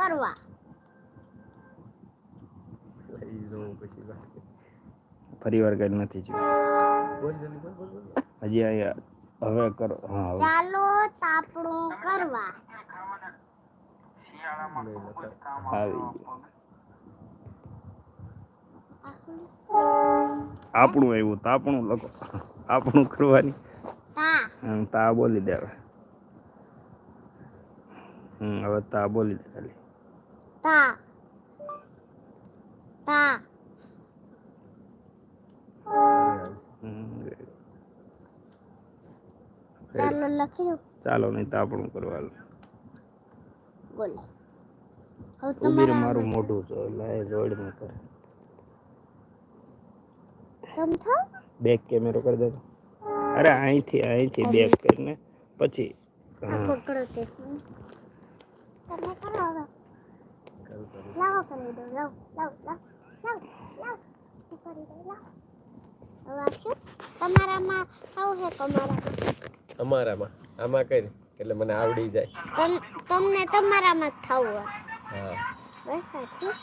કરવા. ફરી વાર કઈ નથી જોયું. હજી અહીંયા હવે કરો હા ચાલો તાપણું કરવા. આપણું એવું તાપણું લખો. આપણું કરવાની. તા બોલી દે હવે. હમ હવે તા બોલી દે ખાલી. તા. હમ, ચાલો લખી દો ચાલો નહીં તાપણું કરવાનું બોલે. હવે મારું મોઢું છે લાય જોડ ન કરે. તમ થાવ બેક કેમેરો કરી દે તો. અરે અહીંથી અહીંથી બેક કરીને. પછી પકડો તે. તમે કરો હવે. કરું કરું લાવો કરી દો લાવ લાવ લાવ લાવ લાવ. હું કરી દઉં લાવ. હવે આપશો તમારામાં આવું છે તમારામાં? અમારામાં? આમાં કઈ એટલે મને આવડી જાય. તમ- તમને તમારામાં થવું હા. બસ સાચું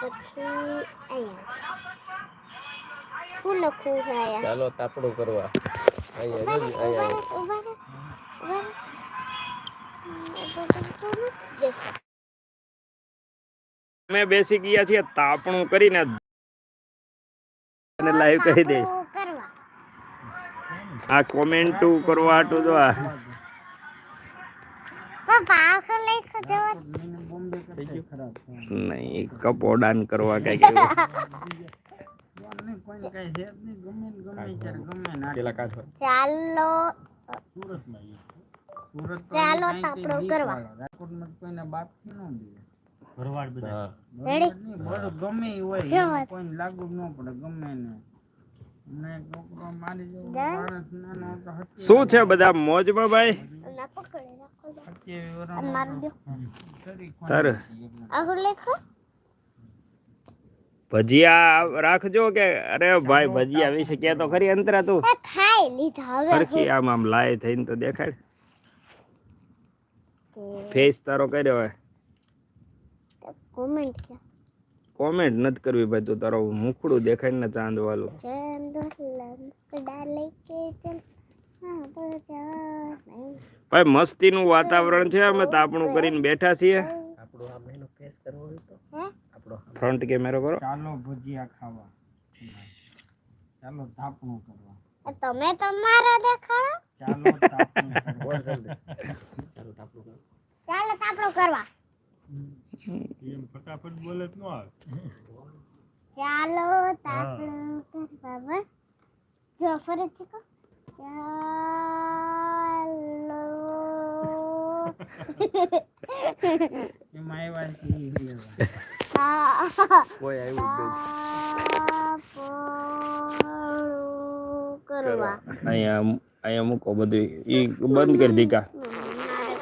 પછી અહીંયા. શું લખવું છે અહીંયા? ચાલો તાપડું કરવા. અહીંયા અહીંયા અમે બેસી ગયા છીએ તાપણું કરીને અને લાઈવ કહી દે. આ કોમેન્ટ કરવા ટુ જો આ. પપ્પા આખો લખો જવા. થઈ ગયું નહીં કપોડાન કરવા કઈ ચાલો. ચાલો તાપણું કરવા. રાજકોટમાં કોઈને બાપ ન શું છે બધા. મોજમાં લાગુ ન પડે ગમે ને શું છે બધા મોજમાં ભાઈ? ભજીયા રાખજો કે અરે ભાઈ ભજીયા વિશે કે તો ખરી અંતરા તું. ખાઈ લીધા હવે સરખી આમ આમ લાય થઈને તો દેખાડ ફેસ તારો કર્યો હોય. કોમેન્ટ કે કોમેન્ટ નથી કરવી ભાઈ તું તારો મુખડું દેખાય ને ચાંદ વાળું ચંદ લંકડા લેકે ચલ. હા બજા નહીં ભાઈ મસ્તીનું વાતાવરણ છે અમે તાપણું કરીને બેઠા છીએ. આપણો આમ એનો ફેસ કરવો હોય તો. આપણો ફ્રન્ટ કેમેરો કરો. ચાલો ભજીયા ખાવા. ચાલો તાપણું કરવા. તમે તમારા દેખાડો. ચાલો તાપણું કરવા. બોલ જલ્દી. ચાલો તાપણું કરો. ફટાફટ બોલે તો આવે ચાલો તાપડો બાબા જો ફરીથી કહો ચાલો. એમાં આવ્યા છે કોઈ તાપણું કરવા અહીંયા અહીંયા મૂકો બધું. એ બંધ કરી દીકા મારે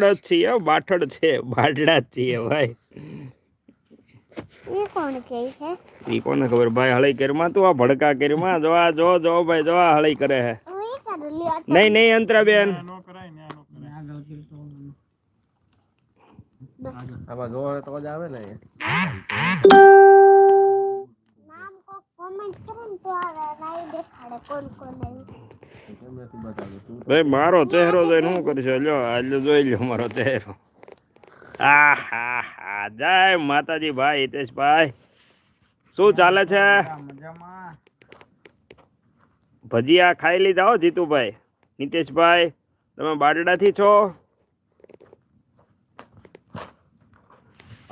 એ છીએ બાઠડ છે બાટડા જ છીએ ભાઈ. ઈ કોને ખબર? ભાઈ હળી કરમાં તું આ ભડકા કેરમાં જો આ જો જો ભાઈ જો આ હળી કરે હે. નહીં નહીં અંતરા અંતરાબેન આમાં જોર તો જ આવે ને નામ કો કોમેન્ટ કરે ને તો આવે નાઈ દેખાડે કોણ કોણ ભાઈ મારો ચહેરો જોઈને શું કરશો? લ્યો આજે જોઈ લ્યો મારો ચહેરો. આ હા હા જય માતાજી ભાઈ હિતેશભાઈ. શું ચાલે છે? ભજીયા ખાઈ લીધા હો જીતુભાઈ. નીતેશભાઈ તમે બારડાથી છો?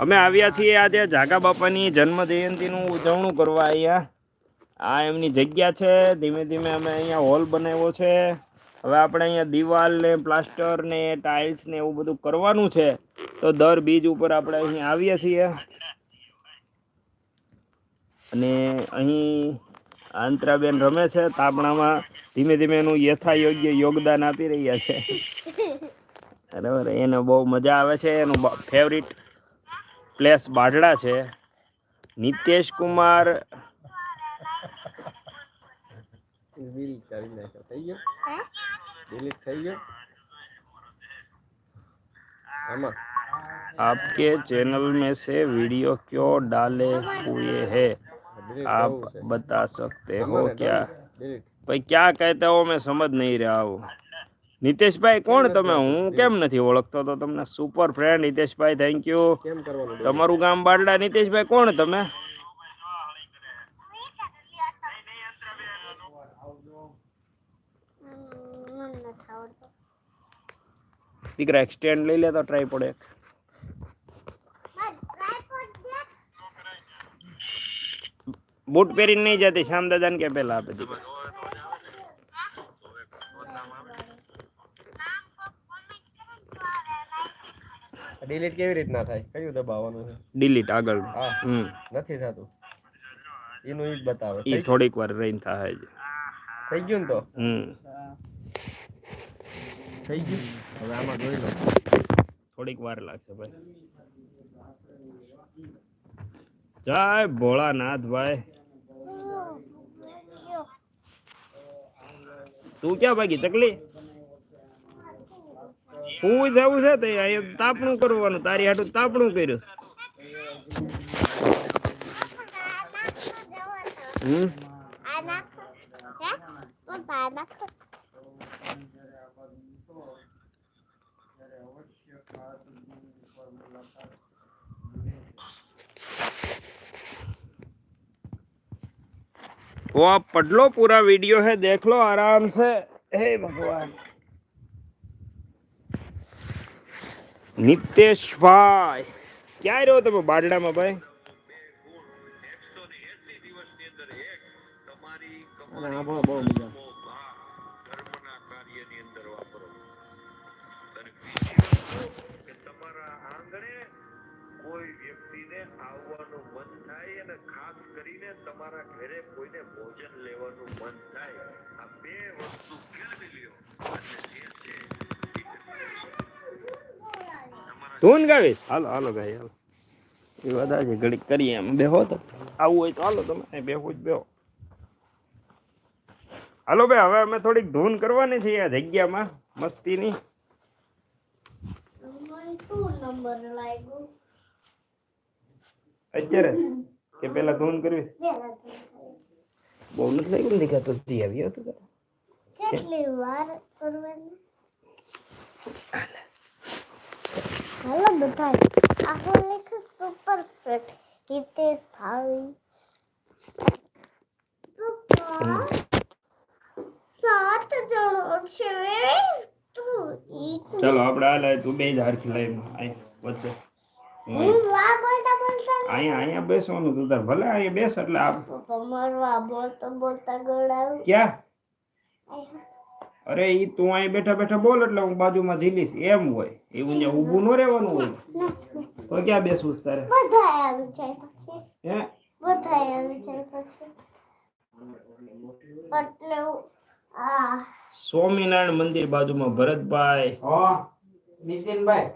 અમે આવ્યા છીએ આજે જાગા બાપાની જન્મ જયંતિનું ઉજવણું કરવા અહીંયા. આ એમની જગ્યા છે, ધીમે ધીમે અમે અહીંયા હોલ બનાવ્યો છે. હવે આપણે અહીંયા દિવાલ ને પ્લાસ્ટર ને ટાઇલ્સ ને એવું બધું કરવાનું છે. તો દર બીજ ઉપર આપણે અહીંયા આવીએ છીએ. અને અહીં આંતરાબેન રમે છે, તાપણામાં ધીમે ધીમે એનું યથાયોગ્ય યોગદાન આપી રહ્યા છે. બરાબર, એને બહુ મજા આવે છે, એનું ફેવરિટ પ્લેસ બાઢડા છે નિતેશ કુમાર ડિલીટ કરી નાખ્યો થઈ ગયો હે ડિલીટ થઈ ગયો આમાં आपके चैनल में से वीडियो क्यों डाले हुए हैं ડિલીટ आप કરવું છે बता सकते हो क्या ડિલીટ भाई क्या कहते हो मैं समझ नहीं रहा हूँ નિતેશભાઈ કોણ તમે? હું કેમ નથી ઓળખતો? તો તમને સુપર ફ્રેન્ડ નિતેશભાઈ થેન્ક યુ કેમ કરવાનું તમારું ગામ બારડા નિતેશભાઈ કોણ તમે? હમ, મને નથી આવડતું દીકરા એક સ્ટેન્ડ લઈ લે તો ટ્રાય પડે મારે tripod દે. બૂટ પહેરીને નહીં જતી શ્યામ દાદાને કે પેલા આપે દીકરા ડિલીટ કેવી રીતના થાય? કયું દબાવવાનું છે? ડિલીટ આગળ. હમ. નથી થતું. એનું ઈ જ બતાવે. ઈ થોડીક વાર રહીને થાય છે થઈ ગયું ને તો? હમ. થઈ ગયું? હવે આમાં જોઈ લો. થોડીક વાર લાગશે ભાઈ. જય ભોળાનાથ ભાઈ. તું ક્યાં ભાગી? ચકલી? હું જવું છે તે અહીંયા તાપણું કરવાનું તારી હાટું તાપણું કર્યું હમ આ નાખો હે પપ્પા આ નાખો वो आप पढ़ लो पूरा वीडियो है देख लो आराम से हे भगवान નિતેશભાઈ, ક્યાં રહ્યો તમે બારડામાં ભાઈ? અને કોઈ વ્યક્તિને આવવાનું મન થાય અને ખાસ કરીને તમારા ઘરે કોઈને ભોજન લેવાનું મન થાય આ બે વસ્તુ કેળવી લ્યો ધૂન ગાવીશ હાલો હાલો ભાઈ હાલો. એ બધા છે ઘડીક કરીએ એમ. બેહો તો. આવું હોય તો હાલો તમે. બેહો જ બેહો. હાલો ભાઈ હવે અમે થોડીક ધૂન કરવાની છે આ જગ્યામાં મસ્તીની. અત્યારે કે પેલા ધૂન કરવી. બહુ નથી લાગ્યું દેખાતો જઈ આવ્યો હતો કેટલી વાર કરવાની? હાલો બધા આખો લેખ સુપર ફિટ હિતેશ ભાવી સાત જણો છે ચાલો આપણે હાલ તું બે જ હારખી લઈ અહીં વચ્ચે અહીંયા અહીંયા બેસવાનું તું તાર ભલે અહીંયા બેસ એટલે આપ પપ્પા બોલતો બોલતા ગળાવ ક્યાં અરે ઈ તું અહીં બેઠા બેઠા બોલ એટલે હું બાજુમાં ઝીલીશ. એમ હોય. એવું ત્યાં ઊભું ન રહેવાનું હોય. તો ક્યાં બેસવું તારે? બધા આવી હે? બધા આવી જાય પછી. એટલે હું- આ. સ્વામિનારાયણ મંદિર બાજુમાં ભરતભાઈ. નીતિનભાઈ.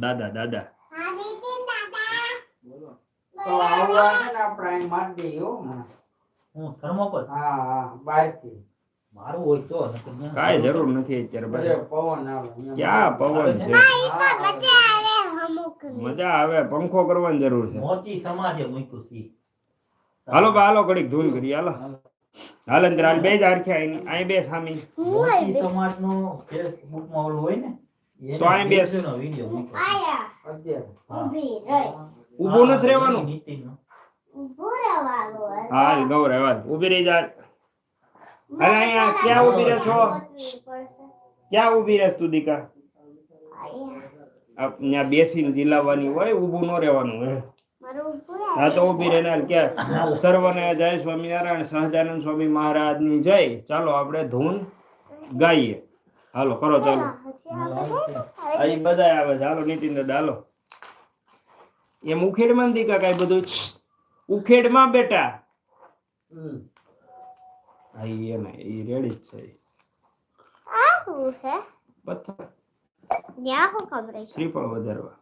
દાદા દાદા. દાદા. તો આવવા છે ને આપણે અહીં મારી દઈએ હો હમણાં. હું થર્મોકોલ હા હા બહારથી. મારું હોય તો નકર કાંઈ જરૂર નથી અત્યારે પવન આવે ક્યાં પવન છે? મજા આવે અમુક મજા આવે પંખો કરવાની જરૂર છે. મોચી સમાજે મૂક્યું સી હાલો બા હાલો ઘડીક ધૂન કરી હાલો. હાલ. અંદર હાલ બે જ આરખે અહીં અહીં બે સામી. મોચી સમાજનો ફેસબુકમાં ઓલું હોય ને તો અહીં બેસ. વિડિયો મૂક્યો આયા. અત્યારે. ઊભી રહી. ઊભું નથી રહેવાનું? નીતિનનો. ઊભો રહેવાનું. હાલ ગૌર હાલ. ઊભી રહી જા. અરે અહીંયા ક્યાં ઊભી રહે છો? ક્યાં ઊભી રહે તું દીકા ત્યાં બેસીને જીલાવવાની હોય ઊભું ન રહેવાનું હે? હા તો ઊભી રહીને હાલ કે સર્વને જય સ્વામિનારાયણ સહજાનંદ સ્વામી મહારાજની જય. ચાલો આપણે ધૂન ગાઈએ. હાલો કરો ચાલો. આ ઈ બધા આવે છે. હાલો નીતિન દાદા હાલો. એમ ઉખેડમાં દીકા કાંઈ બધું? ઉખેડમાં બેટા. હા એ એને એ રેડી જ છે. આ શું છે પથ્થર. ત્યાં શું ખબર છે? શ્રીફળ વધારવા.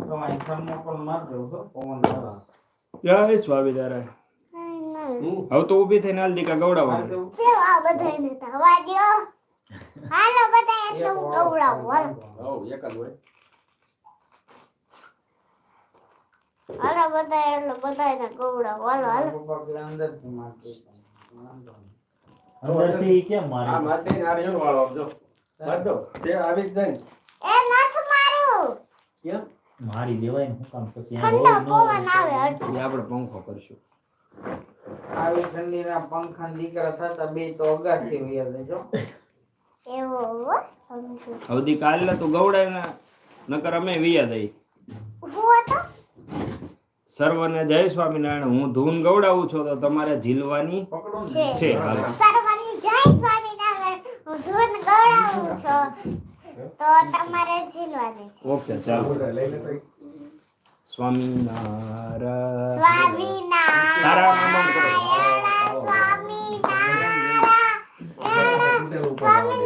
તમારી ફોનમાં પણ માર દઉં છો પવન આવે. જય સ્વામિનારાયણ. હવે તો ઊભી થઈને હાલ દીકા ગવડાવવાનું કેવું આ બધાયને થવા હાલો બધા એટલે હું ગવડાવું હાલો. એક જ હોય. હાલો બધા એટલે હાલો હાલો. માર આ મારી? આ રેણ વાળો આપજો મારજો છે આવી જ એ નથી મારું. કેમ? મારી દેવાય ને હું કામ ઠંડો પવન આવે હટ આપણે પંખો કરશું. આવી ઠંડીના પંખા દીકરા થતા બે તો અગાસી વયા દેજો એવો હવે કાલે તું ગવડાય ને નકર અમે વિયા દઈ સર્વને જય સ્વામિનારાયણ હું ધૂન ગવડાવું છું તો તમારે ઝીલવાની છે છે જય સ્વામિનારાયણ હું ધૂન ગવડાવું છું. તો તમારે ઝીલવાની. ઓકે ચાલો. લઈ લે તો સ્વામિનારાયણ. સ્વામિનારાયણ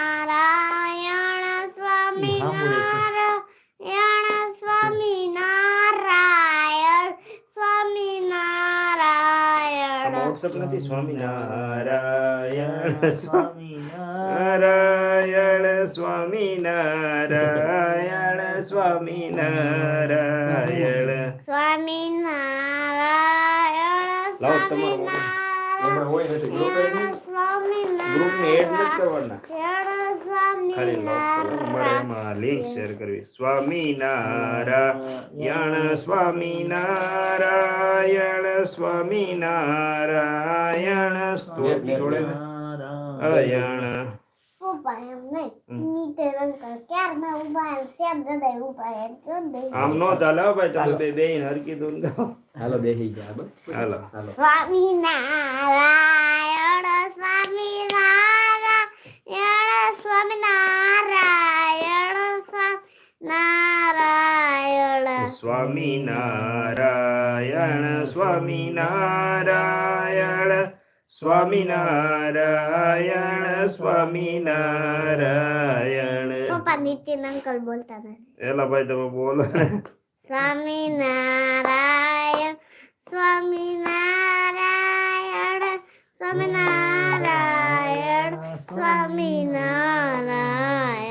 વોટ્સઅપ નથી સ્વામી નારાયણ સ્વામી નારાયણ સ્વામી નારાયણ સ્વામી નારાયણ. ઇન્સ્ટાગ્રામમાં લિંક શેર કરવી. સ્વામી નારાયણ સ્વામી નારાયણ સ્વામી નારાયણ સ્તુતિ થોડે નારાયણ આમ નો ચાલો બે બે હરકી દૂર હાલો સ્વામી નારાયણ સ્વામી નારાયણ સ્વામી નારાયણ સ્વામી નારાયણ સ્વામી નારાયણ સ્વામી નારાયણ સ્વામી નારાયણ. પપ્પા નિત્યન અંકલ બોલતા નથી એલા ભાઈ તમે બોલો સ્વામી નારાયણ સ્વામી નારાયણ.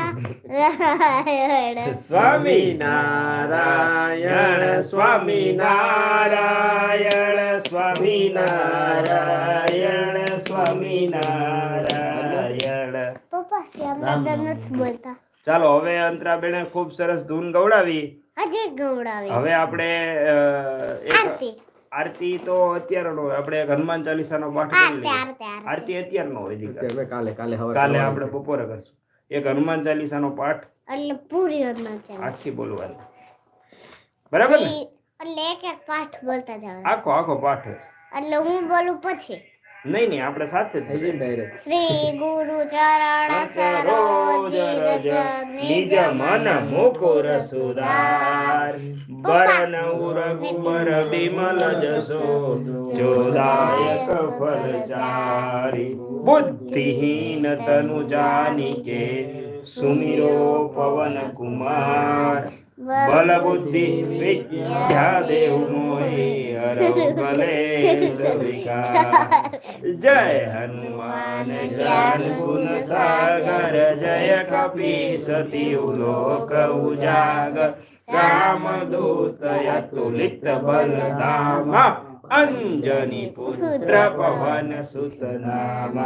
સ્વામી નારાયણ સ્વામી નારાયણ સ્વામી નારાયણ સ્વામી નારાયણ. બોલતા ચાલો હવે અંતરા અંતરાબેને ખૂબ સરસ ધૂન ગવડાવી. આજે ગવડાવી હવે આપણે આરતી. આરતી તો અત્યારનો આપણે એક હનુમાન ચાલીસાનો પાઠ કરી લઈએ. આરતી અત્યારનો હોય કાલે કાલે કાલે આપણે બપોરે કરશું. એક હનુમાન ચાલીસાનો પાઠ. એટલે પૂરી હનુમાન ચાલીસા. આખી બોલવાની. બરાબર ને? એટલે એક એક પાઠ બોલતા જવાનું. આખો આખો પાઠ. એટલે હું બોલું પછી. નહીં નહીં આપણે સાથે જ થઈ જઈએ ડાયરેક્ટ. શ્રી ગુરુ ચરણ સરોજ રજ નિજ મન મુકુર રસુદાર બરન રઘુબર બિમલ જસો જોદાયક ફલ ચારી બુદ્ધિહીન તનુ જાનિકે સુમિરો પવન કુમાર. બલ બુદ્ધિ વિદ્યા દેવ મોહી હરવ કલેશ વિકાર જય હનુમાન જ્ઞાન ગુણ સાગર, જય કપી સતી લોક ઉજાગર. રામ દૂત અતુલિત બલધામા. અંજની પુત્ર પવન સુત નામ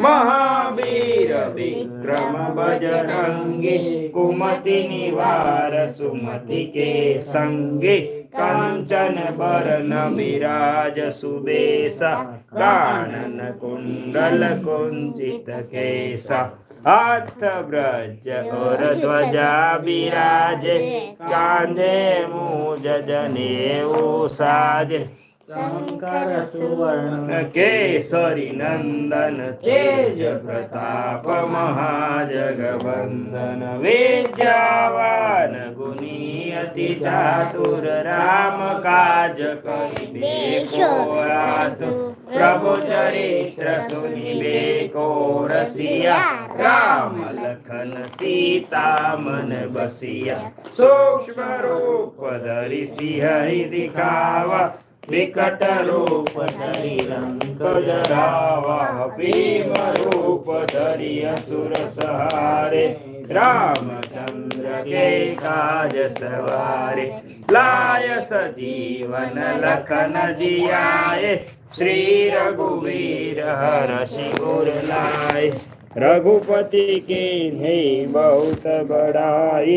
મહાવીર વિક્રમ બજરંગી, કુમતિ નિવાર સુમતિ કે સંગે, કાંચન બરન બિરાજ સુબેસા કાનન કુંડલ કુંચિત કેસા હાથ બ્રજ ઓર ધ્વજા બિરાજે, કાંધે મુજ જનેઉ સાજે શંકર સુવર્ણ કેસરી નંદન તેજ પ્રતાપ મહાજગવંદન વિદ્યાવાન ગુની અતિ ચાતુર રામ કાજ કરી બેકો રાત પ્રભુ ચરિત્ર સુની બેકો રસિયા રામ લખન સીતા મન બસિયા સૂક્ષ્મ રૂપ ધરી સિંહ દિખાવા વિકટ રૂપ ધરી રંગ જરાવા ભીમ રૂપ ધરી અસુર સહારે રામચંદ્ર કે કાજ સવારે લાય સજીવન લખન જિયાએ શ્રી રઘુવીર હર શિવર લાય રઘુપતિ કે નહીં બહુત બડાઈ